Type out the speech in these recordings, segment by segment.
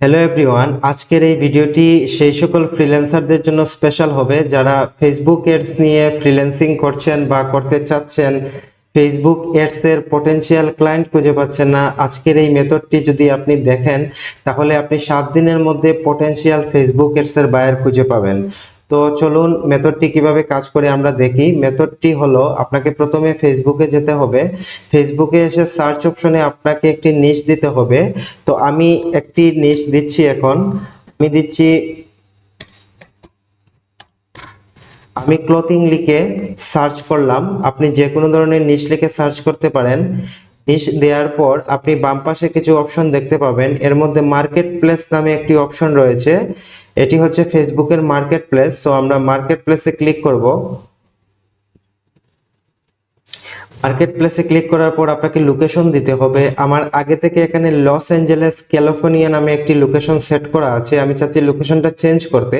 Hello everyone আজকের এই ভিডিওটি সেই সকল ফ্রিল্যান্সারদের জন্য স্পেশাল হবে যারা ফেসবুক এডস নিয়ে ফ্রিল্যান্সিং করছেন বা করতে চাচ্ছেন। ফেসবুক এডস এর পটেনশিয়াল ক্লায়েন্ট খুঁজে পাচ্ছেন না। আজকের এই মেথডটি যদি আপনি দেখেন, তাহলে আপনি সাত দিনের মধ্যে পটেনশিয়াল ফেসবুক এডস এর বায়ার খুঁজে পাবেন। তো চলুন মেথডটি কীভাবে কাজ করে আমরা দেখি। মেথডটি হলো, আপনাকে প্রথমে ফেসবুকে যেতে হবে। ফেসবুকে এসে সার্চ অপশনে আপনাকে একটি নিশ দিতে হবে। তো আমি একটি নিশ দিচ্ছি এখন। আমি দিচ্ছি, আমি ক্লথিং লিখে সার্চ করলাম। আপনি যে কোনো ধরনের নিশ লিখে সার্চ করতে পারেন। দেওয়ার পর আপনি বাম পাশে কিছু অপশন দেখতে পাবেন। এর মধ্যে মার্কেট প্লেস নামে একটি অপশন রয়েছে। এটি হচ্ছে ফেসবুকের মার্কেট প্লেস সো আমরা মার্কেট প্লেসে ক্লিক করব। মার্কেট প্লেসে ক্লিক করার পর আপনাকে লোকেশন দিতে হবে। আমার আগে থেকে এখানে লস অ্যাঞ্জেলেস ক্যালিফোর্নিয়া নামে একটি লোকেশন সেট করা আছে। আমি চাচ্ছি লোকেশনটা চেঞ্জ করতে।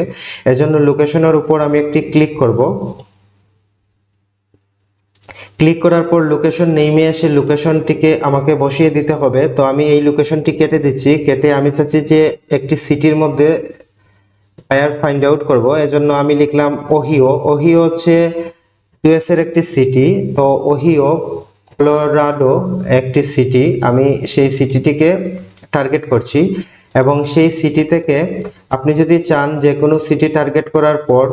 এজন্য লোকেশনের উপর আমি একটি ক্লিক করব। ক্লিক করার পর লোকেশন নেমে এসে লোকেশনটিকে আমাকে বসিয়ে দিতে হবে। তো আমি এই লোকেশনটি কেটে দিচ্ছি। কেটে আমি চাচ্ছি যে একটি সিটির মধ্যে বায়ার ফাইন্ড আউট করব। এজন্য আমি লিখলাম ওহিও ওহিও হচ্ছে ইউএস এর একটি সিটি তো ওহিও কলোরাডো একটি সিটি আমি সেই সিটিটিকে টার্গেট করছি। এবং সেই সিটি থেকে আপনি যদি চান যে কোনো সিটি টার্গেট করার পর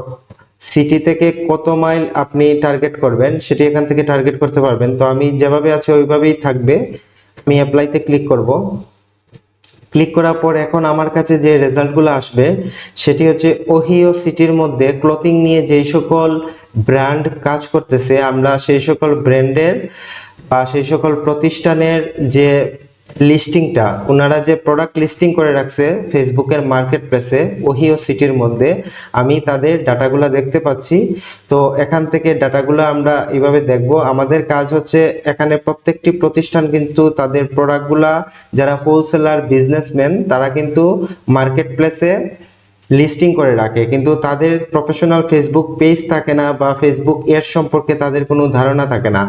সিটি থেকে কত মাইল আপনি টার্গেট করবেন, সেটি এখান থেকে টার্গেট করতে পারবেন। তো আমি যেভাবে আছে, ওইভাবেই থাকবে। আমি অ্যাপ্লাইতে ক্লিক করব। ক্লিক করার পর এখন আমার কাছে যে রেজাল্টগুলো আসবে, সেটি হচ্ছে ওহিও সিটির মধ্যে ক্লথিং নিয়ে যেই সকল ব্র্যান্ড কাজ করতেছে, আমরা সেই সকল ব্র্যান্ডের বা সেই সকল প্রতিষ্ঠানের যে লিস্টিংটা ওনারা যে প্রোডাক্ট লিস্টিং করে রাখছে ফেসবুকের মার্কেট প্লেসে ওহিও সিটির মধ্যে, আমি তাদের ডাটাগুলো দেখতে পাচ্ছি। তো এখান থেকে ডাটাগুলো আমরা এভাবে দেখব। আমাদের কাজ হচ্ছে এখানে প্রত্যেকটি প্রতিষ্ঠান কিন্তু তাদের প্রোডাক্টগুলা যারা হোলসেলার বিজনেসম্যান তারা কিন্তু মার্কেট প্লেসে লিস্টিং করে রাখে, কিন্তু তাদের প্রফেশনাল ফেসবুক পেজ থাকে না বা ফেসবুক এর সম্পর্কে তাদের কোনো ধারণা থাকে না।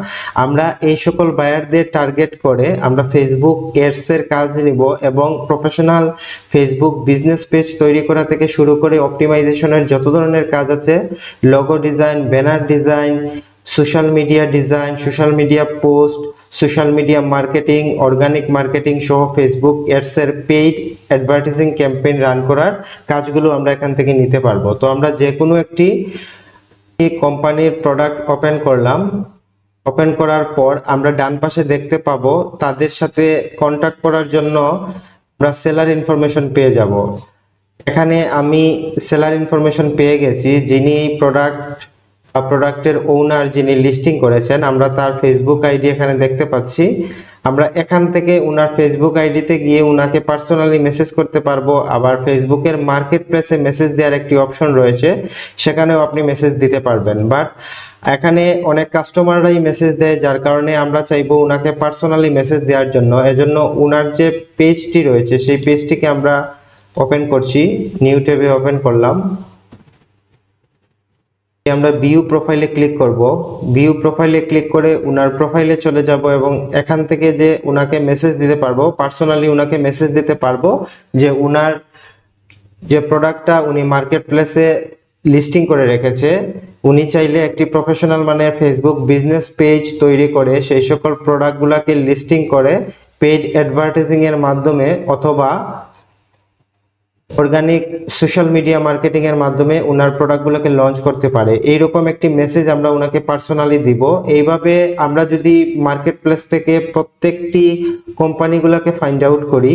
আমরা এই সকল বায়ারদের টার্গেট করে আমরা ফেসবুক এডসের কাজ নিব এবং প্রফেশনাল ফেসবুক বিজনেস পেজ তৈরি করা থেকে শুরু করে অপটিমাইজেশনের যত ধরনের কাজ আছে logo design banner design social media design social media post social media marketing, organic marketing সহ ফেসবুক এডসের পেইড অ্যাডভার্টাইজিং ক্যাম্পেইন রান করার কাজগুলো আমরা এখান থেকে নিতে পারব। তো আমরা যে কোনো একটি কোম্পানির প্রোডাক্ট ওপেন করলাম। ওপেন করার পর আমরা ডান পাশে দেখতে পাবো তাদের সাথে কন্ট্যাক্ট করার জন্য আমরা সেলার ইনফরমেশন পেয়ে যাব। এখানে আমি সেলার ইনফরমেশন পেয়ে গেছি যিনি এই প্রোডাক্ট প্রোডাক্টের ওনার যিনি লিস্টিং করেছেন, আমরা তার ফেসবুক আইডি এখানে দেখতে পাচ্ছি। আমরা এখান থেকে ওনার ফেসবুক আইডিতে গিয়ে ওনাকে পার্সোনালি মেসেজ করতে পারব। আবার ফেসবুকের মার্কেট প্লেসে মেসেজ দেওয়ার একটি অপশন রয়েছে, সেখানেও আপনি মেসেজ দিতে পারবেন। বাট এখানে অনেক কাস্টমাররাই মেসেজ দেয়, যার কারণে আমরা চাইব ওনাকে পার্সোনালি মেসেজ দেওয়ার জন্য। এজন্য ওনার যে পেজটি রয়েছে, সেই পেজটিকে আমরা ওপেন করছি নিউ ট্যাবে ওপেন করলাম। আমরা ভিউ প্রোফাইলে ক্লিক করব। ভিউ প্রোফাইলে ক্লিক করে উনার প্রোফাইলে চলে যাব এবং এখান থেকে যে উনাকে মেসেজ দিতে পারব পার্সোনালি উনাকে মেসেজ দিতে পারব যে উনার যে প্রোডাক্টটা উনি মার্কেট প্লেসে লিস্টিং করে রেখেছে, উনি চাইলে একটি প্রফেশনাল মানের ফেসবুক বিজনেস পেজ তৈরি করে সেই সকল প্রোডাক্টগুলোকে লিস্টিং করে পেইড অ্যাডভার্টাইজিংয়ের মাধ্যমে অথবা অর্গানিক সোশ্যাল মিডিয়া মার্কেটিং এর মাধ্যমে ওনার প্রোডাক্টগুলোকে লঞ্চ করতে পারে। এইরকম একটি মেসেজ আমরা ওনাকে পার্সোনালি দিব। এইভাবে আমরা যদি মার্কেট প্লেস থেকে প্রত্যেকটি কোম্পানিগুলোকে ফাইন্ড আউট করি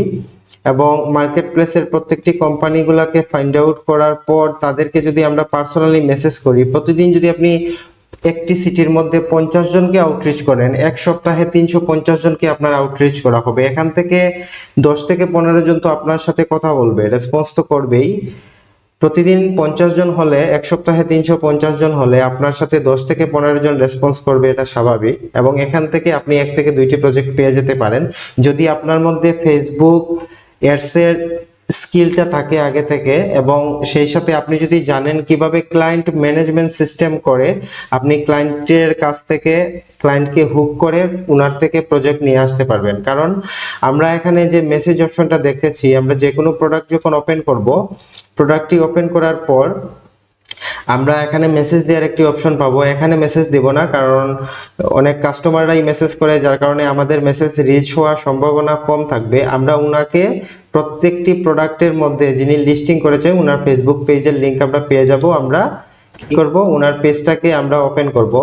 এবং মার্কেট প্লেসের প্রত্যেকটি কোম্পানিগুলোকে ফাইন্ড আউট করার পর তাদেরকে যদি আমরা পার্সোনালি মেসেজ করি, প্রতিদিন যদি আপনি একটি সিটির মধ্যে পঞ্চাশ জনকে আউটরিচ করেন, এক সপ্তাহে তিনশো পঞ্চাশ জনকে আপনার আউটরিচ করা হবে। এখান থেকে দশ থেকে পনেরো জন তো আপনার সাথে কথা বলবে রেসপন্স তো করবেই। প্রতিদিন পঞ্চাশ জন হলে, এক সপ্তাহে তিনশো পঞ্চাশ জন হলে আপনার সাথে দশ থেকে পনেরো জন রেসপন্স করবে, এটা স্বাভাবিক। এবং এখান থেকে আপনি এক থেকে দুইটি প্রজেক্ট পেয়ে যেতে পারেন। যদি আপনার মধ্যে ফেসবুক এডসের স্কিলটা থাকে আগে থেকে এবং সেই সাথে আপনি যদি জানেন কীভাবে ক্লায়েন্ট ম্যানেজমেন্ট সিস্টেম করে, আপনি ক্লায়েন্টের কাছ থেকে ক্লায়েন্টকে হুক করে ওনার থেকে প্রজেক্ট নিয়ে আসতে পারবেন। কারণ আমরা এখানে যে মেসেজ অপশনটা দেখেছি, আমরা যে কোনো প্রোডাক্ট যখন ওপেন করব প্রোডাক্টটি ওপেন করার পর আমরা এখানে মেসেজ দেওয়ার একটি অপশন পাবো। এখানে মেসেজ দেব না, কারণ অনেক কাস্টমাররাই মেসেজ করে, যার কারণে আমাদের মেসেজ রিচ হওয়ার সম্ভাবনা কম থাকবে। আমরা উনাকে প্রত্যেকটি প্রোডাক্টের মধ্যে যিনি লিস্টিং করেছেন, উনার ফেসবুক পেজের লিঙ্ক আমরা পেয়ে যাব। আমরা কি করব? ওনার পেজটাকে আমরা ওপেন করব।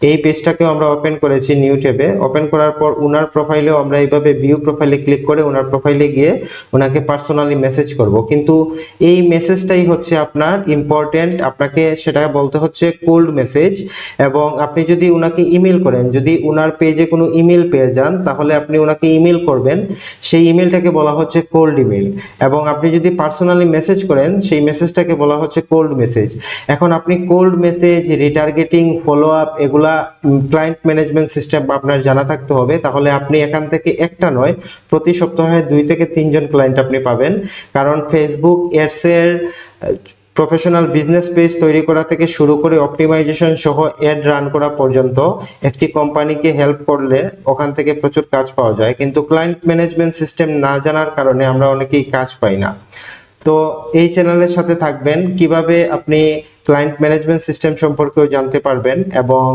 এই পেজটাকেও আমরা ওপেন করেছি নিউ ট্যাবে ওপেন করার পর ওনার প্রোফাইলেও আমরা এইভাবে ভিউ প্রোফাইলে ক্লিক করে ওনার প্রোফাইলে গিয়ে ওনাকে পার্সোনালি মেসেজ করব। কিন্তু এই মেসেজটাই হচ্ছে আপনার ইম্পর্টেন্ট আপনাকে সেটা বলতে হচ্ছে কোল্ড মেসেজ এবং আপনি যদি ওনাকে ইমেল করেন, যদি ওনার পেজে কোনো ইমেল পেয়ে যান, তাহলে আপনি ওনাকে ইমেল করবেন। সেই ইমেলটাকে বলা হচ্ছে কোল্ড ইমেল এবং আপনি যদি পার্সোনালি মেসেজ করেন, সেই মেসেজটাকে বলা হচ্ছে কোল্ড মেসেজ এখন আপনি cold message retargeting follow up এগুলা ক্লায়েন্ট ম্যানেজমেন্ট সিস্টেম আপনার জানা থাকতে হবে। তাহলে আপনি এখান থেকে একটা নয়, প্রতি সপ্তাহে দুই থেকে তিনজন ক্লায়েন্ট আপনি পাবেন। কারণ ফেসবুক এডসের প্রফেশনাল বিজনেস পেজ তৈরি করা থেকে শুরু করে অপটিমাইজেশন সহ অ্যাড রান করা পর্যন্ত একটি কোম্পানিকে হেল্প করলে ওখান থেকে প্রচুর কাজ পাওয়া যায়। কিন্তু ক্লায়েন্ট ম্যানেজমেন্ট সিস্টেম না জানার কারণে আমরা অনেকেই কাজ পাই না। তো এই চ্যানেলের সাথে থাকবেন। কীভাবে আপনি ক্লায়েন্ট ম্যানেজমেন্ট সিস্টেম সম্পর্কেও জানতে পারবেন এবং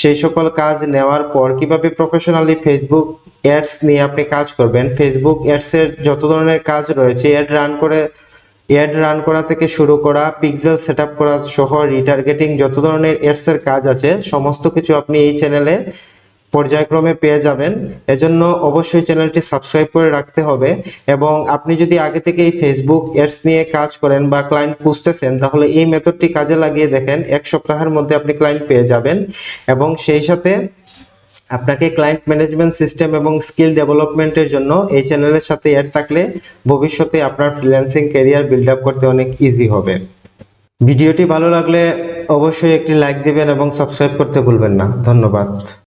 সেই সকল কাজ নেওয়ার পর কীভাবে প্রফেশনালি ফেসবুক অ্যাডস নিয়ে আপনি কাজ করবেন। ফেসবুক অ্যাডসের যত ধরনের কাজ রয়েছে অ্যাড রান করে অ্যাড রান করা থেকে শুরু করা পিক্সেল সেট আপ করা সহ রিটার্গেটিং যত ধরনের অ্যাডসের কাজ আছে, সমস্ত কিছু আপনি এই চ্যানেলে পর্যায়ক্রমে পেয়ে যাবেন। এজন্য অবশ্যই চ্যানেলটি সাবস্ক্রাইব করে রাখতে হবে এবং আপনি যদি আগে থেকে এই ফেসবুক অ্যাডস নিয়ে কাজ করেন বা ক্লায়েন্ট খুঁজতেছেন, তাহলে এই মেথডটি কাজে লাগিয়ে দেখেন, এক সপ্তাহের মধ্যে আপনি ক্লায়েন্ট পেয়ে যাবেন এবং সেই সাথে আপনাকে ক্লায়েন্ট ম্যানেজমেন্ট সিস্টেম এবং স্কিল ডেভেলপমেন্টের জন্য এই চ্যানেলের সাথে অ্যাড থাকলে ভবিষ্যতে আপনার ফ্রিল্যান্সিং ক্যারিয়ার বিল্ড আপ করতে অনেক ইজি হবে। ভিডিওটি ভালো লাগলে অবশ্যই একটি লাইক দিবেন এবং সাবস্ক্রাইব করতে ভুলবেন না। ধন্যবাদ।